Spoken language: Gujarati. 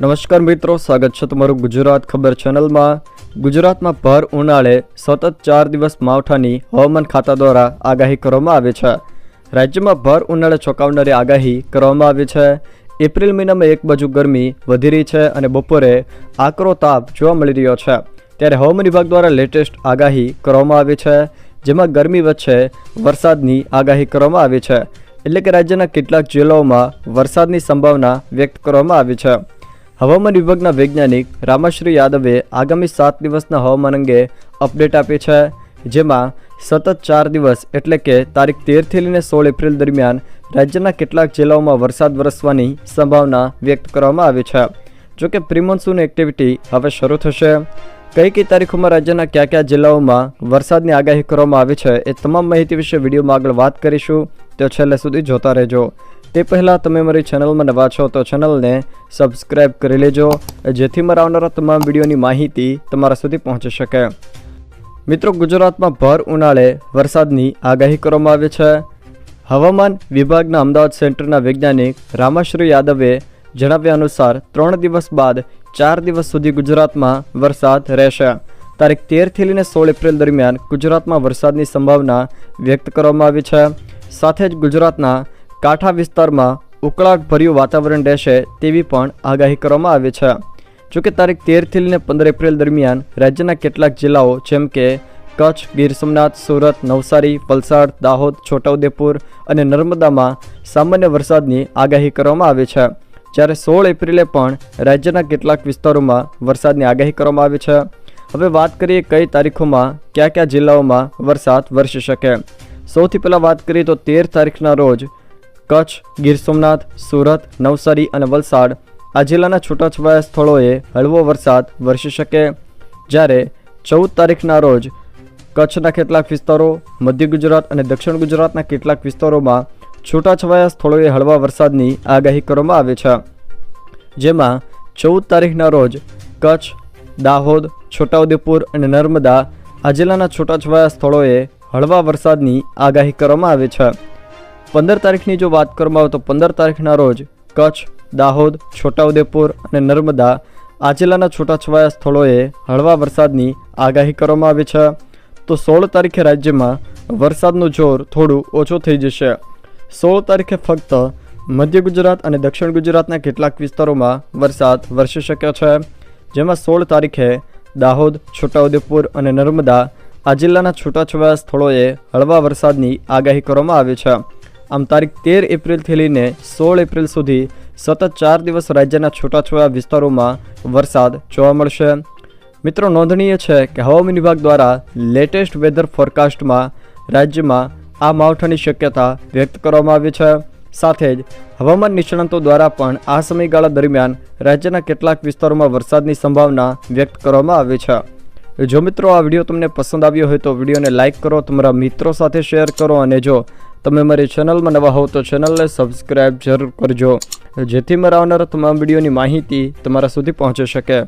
નમસ્કાર મિત્રો, સ્વાગત છે તમારું ગુજરાત ખબર ચેનલમાં. ગુજરાતમાં ભર ઉનાળે સતત ચાર દિવસ માવઠાની હવામાન ખાતા દ્વારા આગાહી કરવામાં આવી છે. રાજ્યમાં ભર ઉનાળે ચોંકાવનારી આગાહી કરવામાં આવી છે. એપ્રિલ મહિનામાં એક બાજુ ગરમી વધી રહી છે અને બપોરે આકરો તાપ જોવા મળી રહ્યો છે. ત્યારે હવામાન વિભાગ દ્વારા લેટેસ્ટ આગાહી કરવામાં આવી છે, જેમાં ગરમી વચ્ચે વરસાદની આગાહી કરવામાં આવી છે. એટલે કે રાજ્યના કેટલાક જિલ્લાઓમાં વરસાદની સંભાવના વ્યક્ત કરવામાં આવી છે. હવામાન વિભાગના વૈજ્ઞાનિક રામાશ્રી યાદવે આગામી સાત દિવસના હવામાન અંગે અપડેટ આપી છે, જેમાં સતત ચાર દિવસ એટલે કે તારીખ તેરથી લઈને સોળ એપ્રિલ દરમિયાન રાજ્યના કેટલાક જિલ્લાઓમાં વરસાદ વરસવાની સંભાવના વ્યક્ત કરવામાં આવી છે. જોકે પ્રિમોન્સૂન એક્ટિવિટી હવે શરૂ થશે. કઈ કઈ તારીખોમાં રાજ્યના કયા કયા જિલ્લાઓમાં વરસાદની આગાહી કરવામાં આવી છે એ તમામ માહિતી વિશે વિડીયોમાં આગળ વાત કરીશું. તો છેલ્લે સુધી જોતા રહેજો. તે પહેલાં તમે મારી ચેનલમાં નવા છો તો ચેનલને સબસ્ક્રાઈબ કરી લેજો, જેથી મારા આવનારા તમામ વિડીયોની માહિતી તમારા સુધી પહોંચી શકે. મિત્રો, ગુજરાતમાં ભર ઉનાળે વરસાદની આગાહી કરવામાં આવી છે. હવામાન વિભાગના અમદાવાદ સેન્ટરના વૈજ્ઞાનિક રામાશ્રી યાદવે જણાવ્યા અનુસાર, ત્રણ દિવસ બાદ ચાર દિવસ સુધી ગુજરાતમાં વરસાદ રહેશે. તારીખ તેરથી લઈને સોળ એપ્રિલ દરમિયાન ગુજરાતમાં વરસાદની સંભાવના વ્યક્ત કરવામાં આવી છે. સાથે જ ગુજરાતના કાંઠા વિસ્તારમાં ઉકળાટભર્યું વાતાવરણ રહેશે તેવી પણ આગાહી કરવામાં આવી છે. જોકે તારીખ તેરથી લઈને પંદર એપ્રિલ દરમિયાન રાજ્યના કેટલાક જિલ્લાઓ જેમ કે કચ્છ, ગીર સોમનાથ, સુરત, નવસારી, વલસાડ, દાહોદ, છોટાઉદેપુર અને નર્મદામાં સામાન્ય વરસાદની આગાહી કરવામાં આવી છે. જ્યારે સોળ એપ્રિલે પણ રાજ્યના કેટલાક વિસ્તારોમાં વરસાદની આગાહી કરવામાં આવી છે. હવે વાત કરીએ કઈ તારીખોમાં કયા કયા જિલ્લાઓમાં વરસાદ વરસી શકે. સૌથી પહેલાં વાત કરીએ તો તેર તારીખના રોજ કચ્છ, ગીર સોમનાથ, સુરત, નવસારી અને વલસાડ આ જિલ્લાના છૂટાછવાયા સ્થળોએ હળવો વરસાદ વરસી શકે. જ્યારે ચૌદ તારીખના રોજ કચ્છના કેટલાક વિસ્તારો, મધ્ય ગુજરાત અને દક્ષિણ ગુજરાતના કેટલાક વિસ્તારોમાં છૂટાછવાયા સ્થળોએ હળવા વરસાદની આગાહી કરવામાં આવી છે. જેમાં ચૌદ તારીખના રોજ કચ્છ, દાહોદ, છોટાઉદેપુર અને નર્મદા આ જિલ્લાના છૂટાછવાયા સ્થળોએ હળવા વરસાદની આગાહી કરવામાં આવી છે. પંદર તારીખની જો વાત કરવામાં આવે તો પંદર તારીખના રોજ કચ્છ, દાહોદ, છોટાઉદેપુર અને નર્મદા આ જિલ્લાના છૂટાછવાયા સ્થળોએ હળવા વરસાદની આગાહી કરવામાં આવી છે. તો સોળ તારીખે રાજ્યમાં વરસાદનું જોર થોડું ઓછું થઈ જશે. સોળ તારીખે ફક્ત મધ્ય ગુજરાત અને દક્ષિણ ગુજરાતના કેટલાક વિસ્તારોમાં વરસાદ વરસી શક્યો છે, જેમાં સોળ તારીખે દાહોદ, છોટાઉદેપુર અને નર્મદા આ જિલ્લાના છૂટાછવાયા સ્થળોએ હળવા વરસાદની આગાહી કરવામાં આવી છે. આમ તારીખ તેર એપ્રિલથી લઈને સોળ એપ્રિલ સુધી સતત ચાર દિવસ રાજ્યના છૂટાછવાયા વિસ્તારોમાં વરસાદ જોવા મળશે. મિત્રો, નોંધનીય છે કે હવામાન વિભાગ દ્વારા લેટેસ્ટ વેધર ફોરકાસ્ટમાં રાજ્યમાં આ માવઠાની શક્યતા વ્યક્ત કરવામાં આવી છે. સાથે જ હવામાન નિષ્ણાંતો દ્વારા પણ આ સમયગાળા દરમિયાન રાજ્યના કેટલાક વિસ્તારોમાં વરસાદની સંભાવના વ્યક્ત કરવામાં આવી છે. જો મિત્રો આ વીડિયો તમને પસંદ આવ્યો હોય તો વિડીયોને લાઇક કરો, તમારા મિત્રો સાથે શેર કરો અને જો તમે મારી ચેનલમાં નવા હોવ તો ચેનલને સબસ્ક્રાઈબ જરૂર કરજો. જેથી મારા આવનારા તમામ વિડીયોની માહિતી તમારા સુધી પહોંચી શકે.